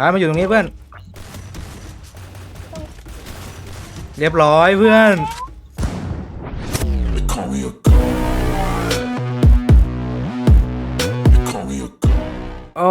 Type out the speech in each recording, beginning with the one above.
อะมาอยู่ตรงนี้เพื่อน เรียบร้อยเพื่อน โอ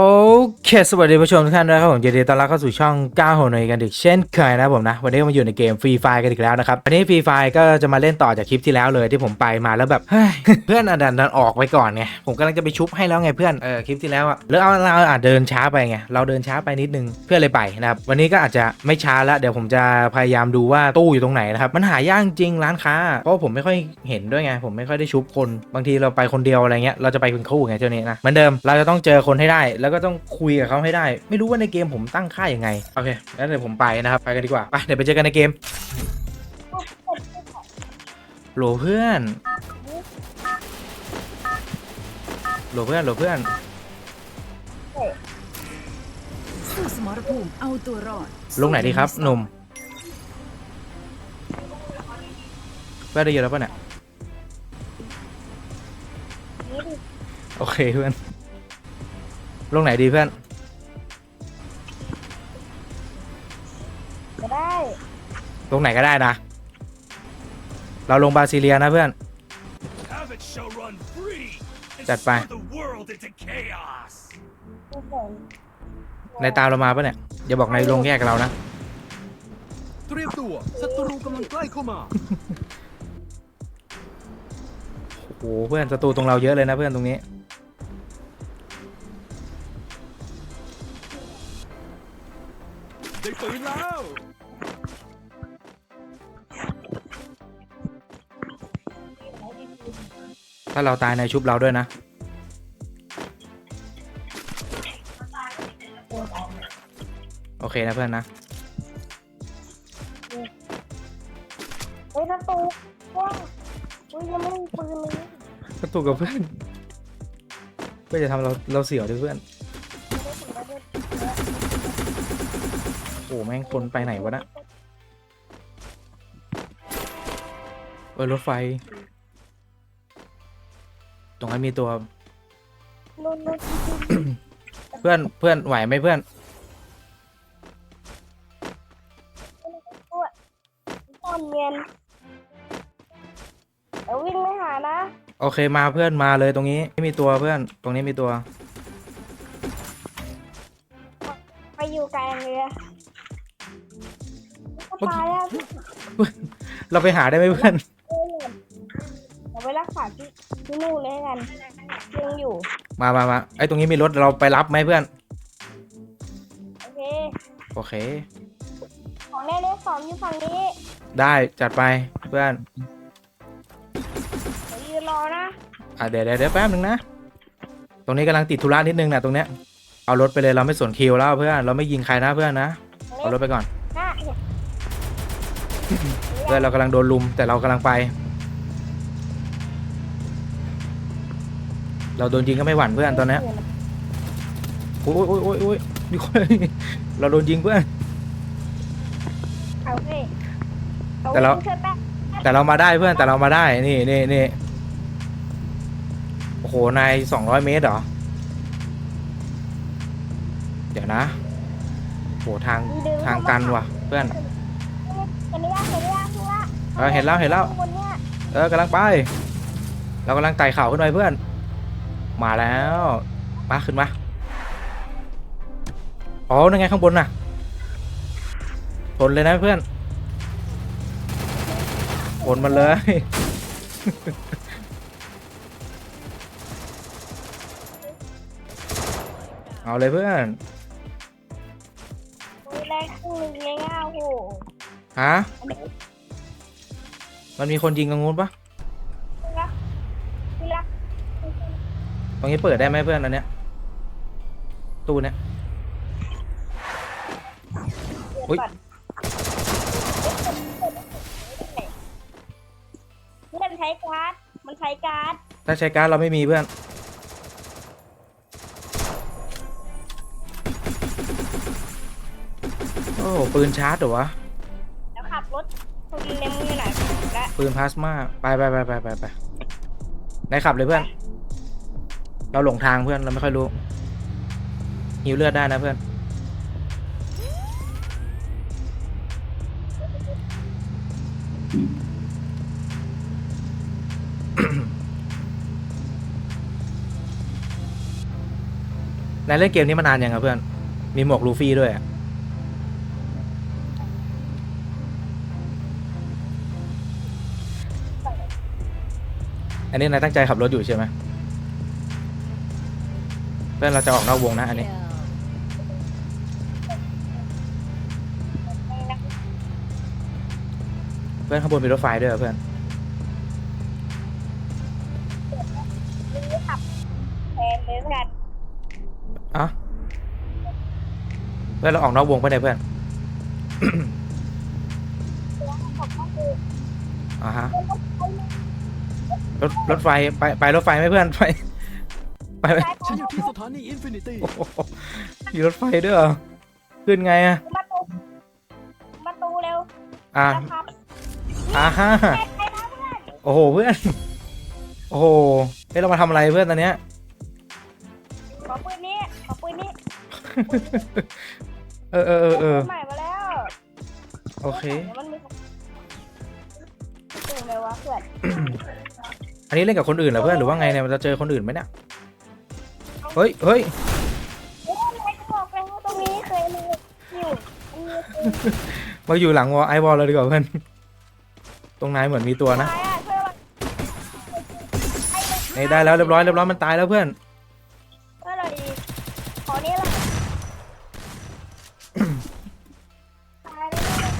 เคสวัสดีผู้ชมทุกท่านด้วยครับผมยินดีต้อนรับเข้าสู่ช่องก้าวโหนยกันอีกเช่นเคยนะผมนะ วันนี้มาอยู่ในเกมฟรีไฟกันอีกแล้วนะครับวันนี้ฟรีไฟก็จะมาเล่นต่อจากคลิปที่แล้วเลยที่ผมไปมาแล้วแบบเฮ้ยเพื่อนอันดันดันออกไปก่อนไงผมกำลังจะไปชุบให้แล้วไงเพื่อนเออคลิปที่แล้วอะแล้วเอาเราอาจเดินช้าไปไงเราเดินช้าไปนิดนึงเพื่อนเลยไปนะครับวันนี้ก็อาจจะไม่ช้าล้วเดี๋ยวผมจะพยายามดูว่าตู้อยู่ตรงไหนนะครับมันหายากจริงร้านค้าเพราะผมไม่ค่อยเห็นด้วยไงผมไม่ค่อยได้ชุบคนบางทีเราไปคนเดียวอะไรเงี้ยเราจะไปเป็นคู่ไงเจ้านี้นะเหมือนเดิมเราจะต้องเจอคนให้ได้แล้วก็ต้องคุยกับเขาให้ได้ ไม่รู้ว่าในเกมผมตั้งค่ายังไง โอเคแล้วเดี๋ยวผมไปนะครับ ไปกันดีกว่า ไป เดี๋ยวไปเจอกันในเกมโหลเพื่อนโหลเพื่อนโหลเพื่อน สู้สมรภูมิเอาตัวรอดลงไหนดีครับ หนุ่มเพื่อนได้เยินแล้วป่ะเนี่ย โอเคเพื่อน ลงไหนดีเพื่อน ลงไหนก็ได้นะ เราลงบราซิเลียนะเพื่อน Havoc shall run free and Chặt vai. sow the world into chaos. ไม่สนในตามเรามาปะเนี่ย อย่าบอกในายลงแยกกับเรานะ เตรียมตัวศัตรูกำลังใกล้เข้ามา โอ้โหเพื่อนศัตรูตรงเราเยอะเลยนะเพื่อนตรงนี้ ได้ปืนแล้วาเราตายในายชุบเราด้วยนะ โอเคนะเพื่อนนะเฮ้ยประตูว้าวอุ้ยยังไม่มีปืนเลยศัตรูกับเพื่อน เพื่อนจะทำเราเราเสียวด้วยเพื่อนไม่ได้ถึงได้โอ้แม่งคนไปไหนวะนะเออรถไฟ ตรงนั้นมีตัว โน่นโน่นเพื่อนเพื่อนไหวไหมเพื่อนต้นเงียนเดี๋ยววิ่งไม่หานะโอเคมาเพื่อนมาเลยตรงนี้ไม่มีตัวเพื่อน ตรงนี้มีตัว ไปอยู่ไกลเลยอะก็ตายแล้ว เราไปหาได้ไหมเพื่อน ที่ที่นู่นเลยให้กันยังอยู่ มามามาไอ้ตรงนี้มีรถเราไปรับไหมเพื่อน โอเค โอเค ของแน่เลขสองอยู่ฝั่งนี้ได้จัดไปเพื่อน เดี๋ยวยืนรอนะอะเดี๋ยวเดี๋ยวเดี๋ยวแป๊บนึงนะ ตรงนี้กำลังติดธุระนิดนึงนะตรงเนี้ย เอารถไปเลยเราไม่สนคิวแล้วเพื่อน เราไม่ยิงใครนะเพื่อนนะ เอารถไปก่อนน่ะเห็น เพื่อนเรากำลังโดนลุมแต่เรากำลังไป เราโดนยิงก็ไม่หวั่นเพื่อนตอนเนี้ยโอ้ยโอ้ยโอ้ยโอ้ยมีคนเราโดนยิงเพื่อนโอเคแต่เราอช่วยแป๊บแต่เรามาได้เพื่อนแต่เรามาได้นี่นี่นี่โอ้โหนายสองร้อยเมตรเหรอ เดี๋ยวนะโหทางทางตันว่ะ เพื่อน เห็นหรือยังเห็นหรือยังทุละเออเห็นแล้วเห็นแล้วข้างบนเนี่ยเออกำลังไป เรากำลังไต่เข่าขึ้นไปเพื่อน มาแล้ว มาขึ้นมา อ๋อนั่นไงข้างบนน่ะทนเลยนะเพื่อนทนมันเลย เอาเลยเพื่อนมีแรงครึ่งหนึงเลยง่ะโอ้โหฮะ มันมีคนยิงตรงนู้นปะ ทุละทุละ ตรงนี้เปิดได้ไหมเพื่อนอันเนี้ยตู้เนี้ยอุ๊ยเพื่อนใช้การ์ด มันใช้การ์ด ถ้าใช้การ์ดเราไม่มีเพื่อน โอ้โหปืนชาร์จเหรอวะ แล้วขับรถคุณเล็มอยู่ไหนและปืนพลาสมา ไปไปไปไปไปไปไหนขับเลยเพื่อน เราหลงทางเพื่อนเราไม่ค่อยรู้หิวเลือดได้นะเพื่อน นายเล่นเกมนี้มานานยังครับเพื่อน มีหมวกลูฟี่ด้วยอันนี้นายตั้งใจขับรถอยู่ใช่ไหม เพื่อนเราจะออกนอกวงนะอันนี้เพื่อนข้างบนมีรถไฟด้วยเหรอเพื่อนนี่ขับแทนเลยกันอะเพื่อนเราออกนอกวงไปไหนยเพื่อนอ่าฮะรถรถไฟไปไปรถไฟไหมเพื่อนไป ไปไหมฉันอยู่ที่สถานีอินฟินิตี้โอ้โหมีรถไฟด้วยเหรอขึ้นไงอะมาตูมาตูเร็วอ่านะครับอ่าฮะใครนะเพื่อนโอ้โหเพื่อนโอ้โหเฮ้ยเรามาทำอะไรเพื่อนตอนเนี้ย ขอปืนนี้ขอปืนนี้เออเออเออเออใหม่มาแล้วโอเค ดี๋ยวมันมีปืนเลยวะเพื่อนอันนี้เล่นกับคนอื่นเหรอเพื่อนหรือว่าไงเนี่ยมันจะเจอคนอื่นไหมเนี่ย เฮ้ยเฮ้ยเอ้ยไหนบอกไปว่าตรงนี้เคยมีอยู่มีมาอยู่หลังวอลไอวอลเลยดีกว่าเพื่อน ตรงนายเหมือนมีตัวนะตายอะช่วยเราไอ้เด็กนี่ได้แล้วเรียบร้อยเรียบร้อยมันตายแล้วเพื่อนช่วยเราดีขอนี้ละตายแล้ว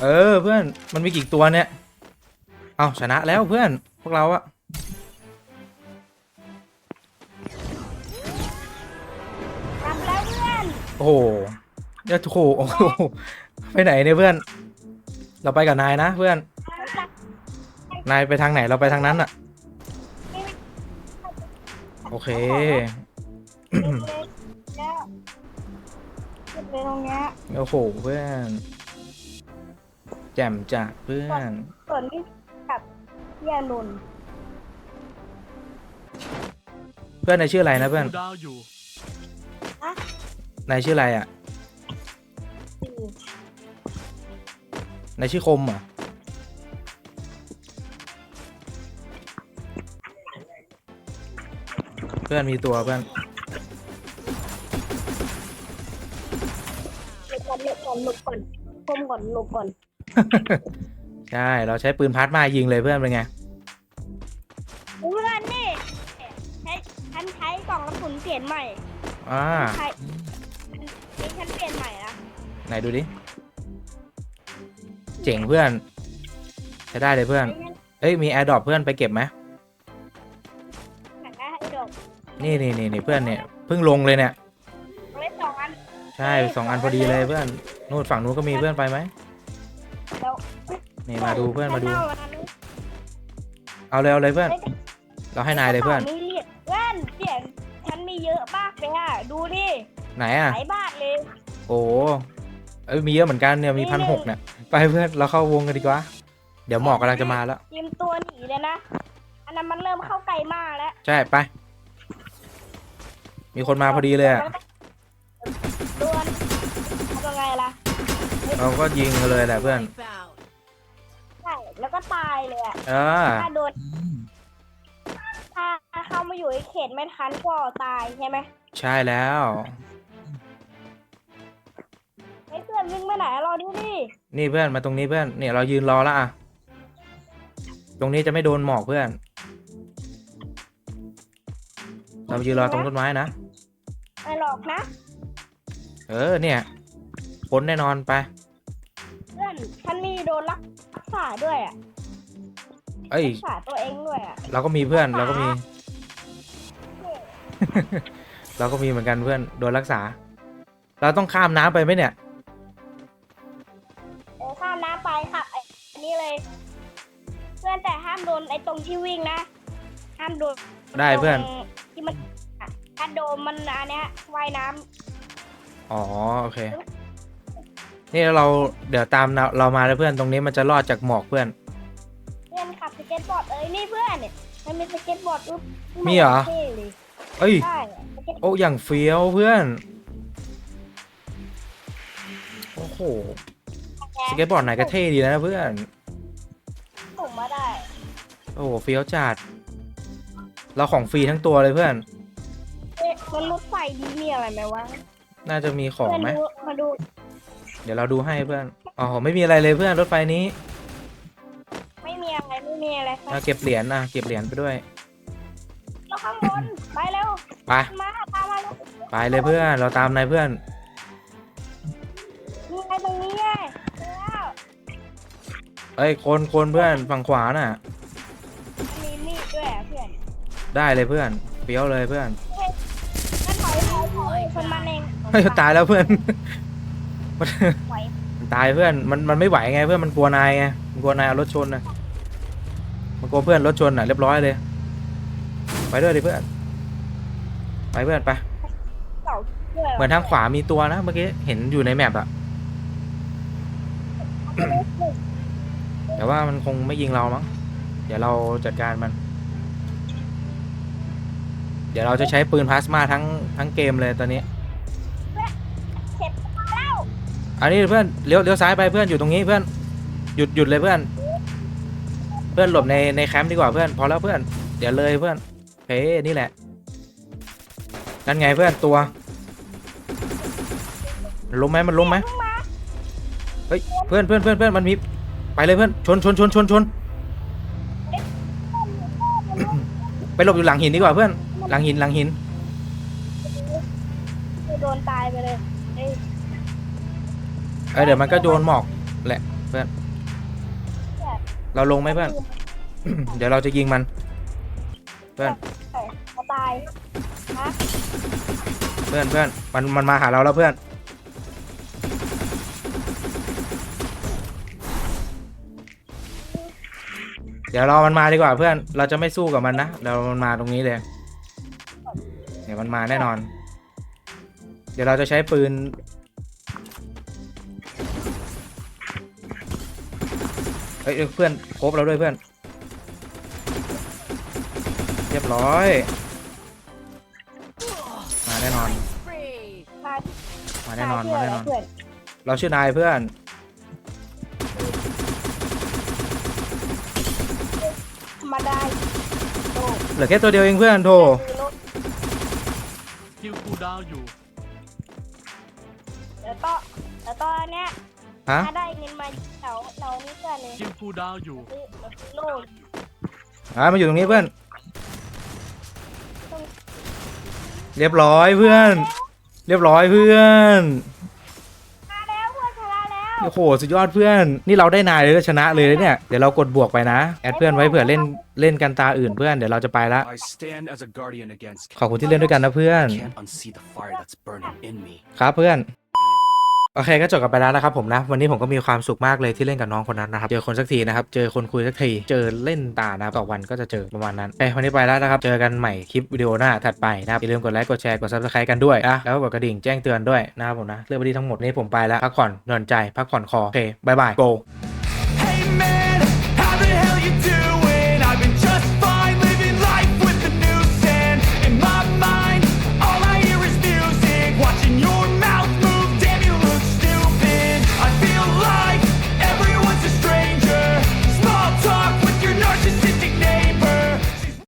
เออเพื่อนมันมีกี่ตัวเนี่ย เอาชนะแล้วเพื่อนพวกเราอะ โอ้โหเดี๋ยวโถโอ้โหไปไหนเนี่ยเพื่อน เราไปกับนายนะเพื่อน นายไปทางไหนเราไปทางนั้นอะโอเคแล้วขึ้นไปตรงเนี้ยโอ้โหเพื่อน แจ่มจัดเพื่อนส่วนนี้กับพี่อนุนท์เพื่อนนายชื่ออะไรนะเพื่อนดาวอยู่ นายชื่ออะไรอะสี่นายชื่อคมเหรอเพื่อนมีตัวเพื่อนหลบก่อนหลบก่อนหลบก่อนก้มก่อนหลบก่อน ใช่ เราใช้ปืนพาร์ทมายิงเลยเพื่อนเป็นไงเพื่อนนี่ใช้ฉันใช้กล่องกระสุนเปลี่ยนใหม่อ่าใช้ ไหนดูดิ เจ๋งเพื่อน ใช้ได้เลยเพื่อน เอ้ย มีแอร์ดรอปเพื่อนไปเก็บไหมหนังได้ให้ดอกนี่นี่นี่นี่เพื่อนเนี่ยเพิ่งลงเลยเนี่ยเล่นสองอันใช่สองอันพอดีเลยเพื่อนนู่นฝั่งนู้นก็มีเพื่อนไปไหมแล้วนี่มาดูเพื่อนมาดูฉัเอันนี้เอาเลยเอาเลยเพื่อน เราให้นายเลยเพื่อน มีเหรียญเพื่อนเสียงฉันมีเยอะมากเลยอะ ดูดิไหนอะหลายบาทเลย โอ้ เอ้ยมีเยอะเหมือนกันเนี่ยมีพันหกเนี่ยไปเพื่อนเราเข้าวงกันดีกว่า เดี๋ยวหมอกกำลังจะมาแล้วยิมตัวหนีเลยนะ อันนั้นมันเริ่มเข้าไกลมากแล้วใช่ไป มีคนมาพอดีเลยอะดวนทำยังไงล่ะเราก็ยิงกันเลยแหละเพื่อน ใช่แล้วก็ตายเลยอะเออ ถ้าโดนถ้าเข้ามาอยู่ในเขตไม่ทันก็ตายใช่ไหมใช่แล้วไอ้เพื่อน วิ่งไปไหนรอดูดินี่เพื่อนมาตรงนี้เพื่อนเนี่ยเรายืนรอแล้วอะตรงนี้จะไม่โดนหมอกเพื่อน เรายืนรอตรงต้นไม้นะไม่หรอกนะ เออเนี่ยพ้นแน่นอนไป เพื่อนฉันมีโดนรักษาด้วยอะเอ้ยรักษาตัวเองด้วยอะเราก็มีเพื่อนเราก็มี เราก็มีเหมือนกันเพื่อนโดนรักษา เราต้องข้ามน้ำไปไหมเนี่ยเออข้าม น้ำไปค่ะไอ้อันนี้เลย เพื่อนแต่ห้ามโดนไอ้ตรงที่วิ่งนะ ห้ามโดนได้เพื่อน ตรงที่มันอะถ้าโดนมันอันเนี้ยว่ายน้ำอ๋อโอเค นี่เราเดี๋ยวตามเราเรามาแล้วเพื่อนตรงนี้มันจะรอดจากหมอกเพื่อน เพื่อนขับสเก็ตบอร์ดเอ้ยนี่เพื่อนเนี่ยมันมีสเก็ตบอร์ดอุ๊บมีเหรอ ท่เลยเอ้ย ใช่สเก็ตโอ้อย่างเฟี้ยวเพื่อน โอ้โห สเก็ตบอร์ดไหนก็เท่ดีนะเพื่อน ผมมาได้ โอ้โหเฟี้ยวจัด เราของฟรีทั้งตัวเลยเพื่อน เอ๊ะมันรถไฟดีมีอะไรไหมวะน่าจะมีของเพื่อนไหมดูมาดู เดี๋ยวเราดูให้เพื่อน อ๋อไม่มีอะไรเลยเพื่อนรถไฟนี้ไม่มีอะไรไม่มีอะไรครัเอาบเก็บเหรียญนะเก็บเหรียญไปด้วย เราข้างบน ไปเร็ว ไป มาตามมาแล้วไปเลยเพื่อน เราตามนายเพื่อน เอ้ยคนคนเพื่อนฝั่งขวาน่ะ มีมีดด้วยอะเพื่อนได้เลยเพื่อนเฟี้ยวเลยเพื่อนนั่นถอยถอยถอยคนมาเองเฮ้ยตายแล้วเพื่อนมันไหวมันตายเพื่อนมันมันไม่ไหวไงเพื่อนมันกลัวนายไงมันกลัวนายเอารถชนนะมันกลัวเพื่อนรถชนอะเรียบร้อยเลย ไปด้วยดิเพื่อนไปเพื่อนไป เก่าด้วยเหมือนทางขวามีตัวนะเมื่อกี้เห็นอยู่ในแมปอะแต่ ว่ามันคงไม่ยิงเรามั้ง เดี๋ยวเราจัดการมัน เดี๋ยวเราจะใช้ปืนพลาสมาทั้งทั้งเกมเลยตอนนี้เสร็จแล้วอันนี้เพื่อนเลี้ยวเลี้ยวซ้ายไปเพื่อนอยู่ตรงนี้เพื่อน หยุดหยุดเลยเพื่อน เพื่อนหลบในในแคมป์ดีกว่าเพื่อน พอแล้วเพื่อน เดี๋ยวเลยเพื่อนเฮ้นี่แหละ นั่นไงเพื่อนตัวล้มไหมมันล้มไหมเพิ่งมาเฮ้ยเพื่อนเพื่อนเพื่อนเพื่อนมันมี ไปเลยเพื่อนชนชนชนชนชนไปหลบอยู่หลังหินดีกว่าเพื่อน หลังหินหลังหินคือโดนตายไปเลยเอ้ยเออเดี๋ยวมันก็โดนหมอกแหละเพื่อน เราลงไหมเพื่อน เดี๋ยวเราจะยิงมัน เพื่อนเขาตายฮะเพื่อนเพื่อนมันมันมาหาเราแล้วเพื่อน ดี๋ยวรามันมาดีกว่าเพื่อน เราจะไม่สู้กับมันนะเรามันมาตรงนี้เลย เดี๋ยวมันมาแน่นอน เดี๋ยวเราจะใช้ปืน เฮ้ยเพื่อนครบเราด้วยเพื่อน เรียบร้อย มาแน่นอน มาแน่นอน มาแน่นอนเพื่อนเราชื่อนายเพื่อน ธรรมดาโอ้เหลือแค่ตัวเดียวเองเพื่อนโถคือรถคิวคูลดาวน์อยู่เดี๋ยวต่อเดี๋ยวตอนเนี้ยฮะถ้าได้เงินมาเราเรานี่เพื่อนเลยคิวคูลดาวน์อยู่ ซื้อเราซื้อโลดอ่ามาอยู่ตรงนี้เพื่อน เรียบร้อยเพื่อน เรียบร้อยเพื่อน โอ้โหสุดยอดเพื่อนนี่เราได้นายเลยชนะเลยเนี่ยเดี๋ยวเรากดบวกไปนะแอดเพื่อนไว้เผื่อเล่นเล่นกันตาอื่นเพื่อนเดี๋ยวเราจะไปละ I stand as a guardian against ขอบคุณที่เล่นด้วยกันนะเพื่อน can't unsee the fire that's burning in me. ครับเพื่อน โอเคก็จบกันไปแล้วนะครับผมนะ วันนี้ผมก็มีความสุขมากเลยที่เล่นกับน้องคนนั้นนะครับ เจอคนสักทีนะครับ เจอคนคุยสักที เจอเล่นตานะครับต่อวันก็จะเจอประมาณนั้นโอเควันนี้ไปแล้วนะครับ เจอกันใหม่คลิปวิดีโอหน้าถัดไปนะครับ อย่าลืมกดไลค์กดแชร์กดซับสไครต์กันด้วยนะแล้วก็กดกระดิ่งแจ้งเตือนด้วยนะครับผมนะเรื่องวันนี้ทั้งหมดนี้ผมไปแล้วพักผ่อนนอนใจพักผ่อนคอโอเคบายบาย go